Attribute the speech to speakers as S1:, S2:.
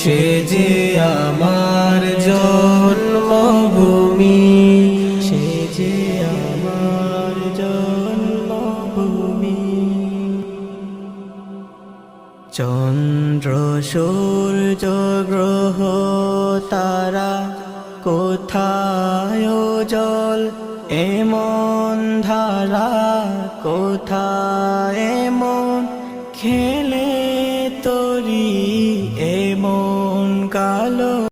S1: সে যে আমার জন্মভূমি, সে যে আমার জন্মভূমি। চন্দ্র, সূর্য, গ্রহ, তারা কোথায় জল? এমন ধারা কোথায় এমন খেলে তরী মন কালো